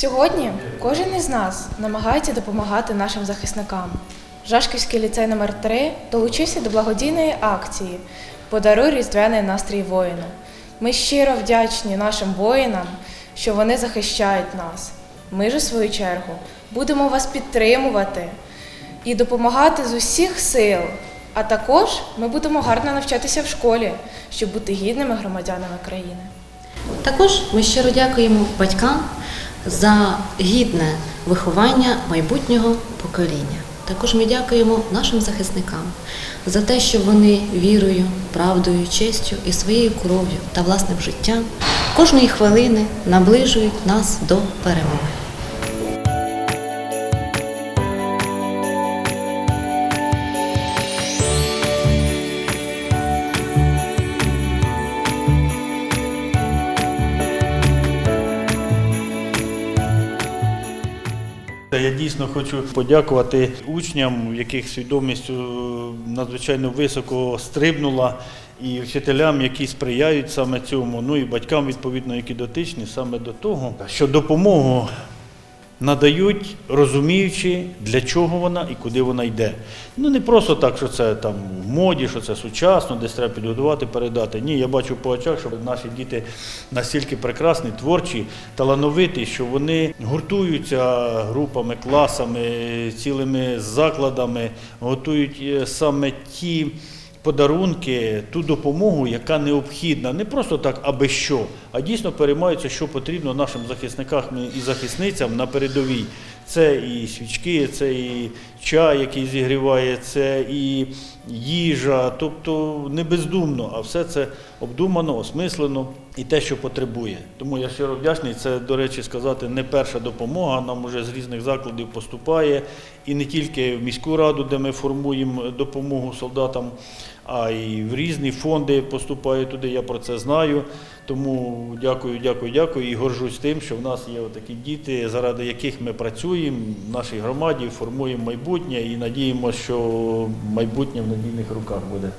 Сьогодні кожен із нас намагається допомагати нашим захисникам. Жашківський ліцей номер 3 долучився до благодійної акції Подаруй різдвяний настрій воїну. Ми щиро вдячні нашим воїнам, що вони захищають нас. Ми ж, у свою чергу, будемо вас підтримувати і допомагати з усіх сил. А також ми будемо гарно навчатися в школі, щоб бути гідними громадянами країни. Також ми щиро дякуємо батькам за гідне виховання майбутнього покоління. Також ми дякуємо нашим захисникам за те, що вони вірою, правдою, честю і своєю кров'ю та власним життям кожної хвилини наближують нас до перемоги. Я дійсно хочу подякувати учням, яких свідомість е, надзвичайно високо стрибнула, і вчителям, які сприяють саме цьому, ну і батькам, відповідно, які дотичні саме до того, що допомогу надають, розуміючи, для чого вона і куди вона йде. Ну не просто так, що це там в моді, що це сучасно, десь треба підготувати, передати. Ні, я бачу по очах, що наші діти настільки прекрасні, творчі, талановиті, що вони гуртуються групами, класами, цілими закладами, готують е, саме ті. Подарунки, ту допомогу, яка необхідна, не просто так, аби що, а дійсно переймаються, що потрібно нашим захисникам і захисницям на передовій. Це і свічки, це і чай, який зігріває, це і їжа, тобто не бездумно, а все це обдумано, осмислено і те, що потребує. Тому я щиро вдячний. Це, до речі, сказати, не перша допомога. Нам уже з різних закладів поступає, і не тільки в міську раду, де ми формуємо допомогу солдатам, а й в різні фонди поступає туди. Я про це знаю. Тому дякую, дякую, дякую і горжусь тим, що в нас є такі діти, заради яких ми працюємо в нашій громаді, формуємо майбутнє і надіємося, що майбутнє в надійних руках буде.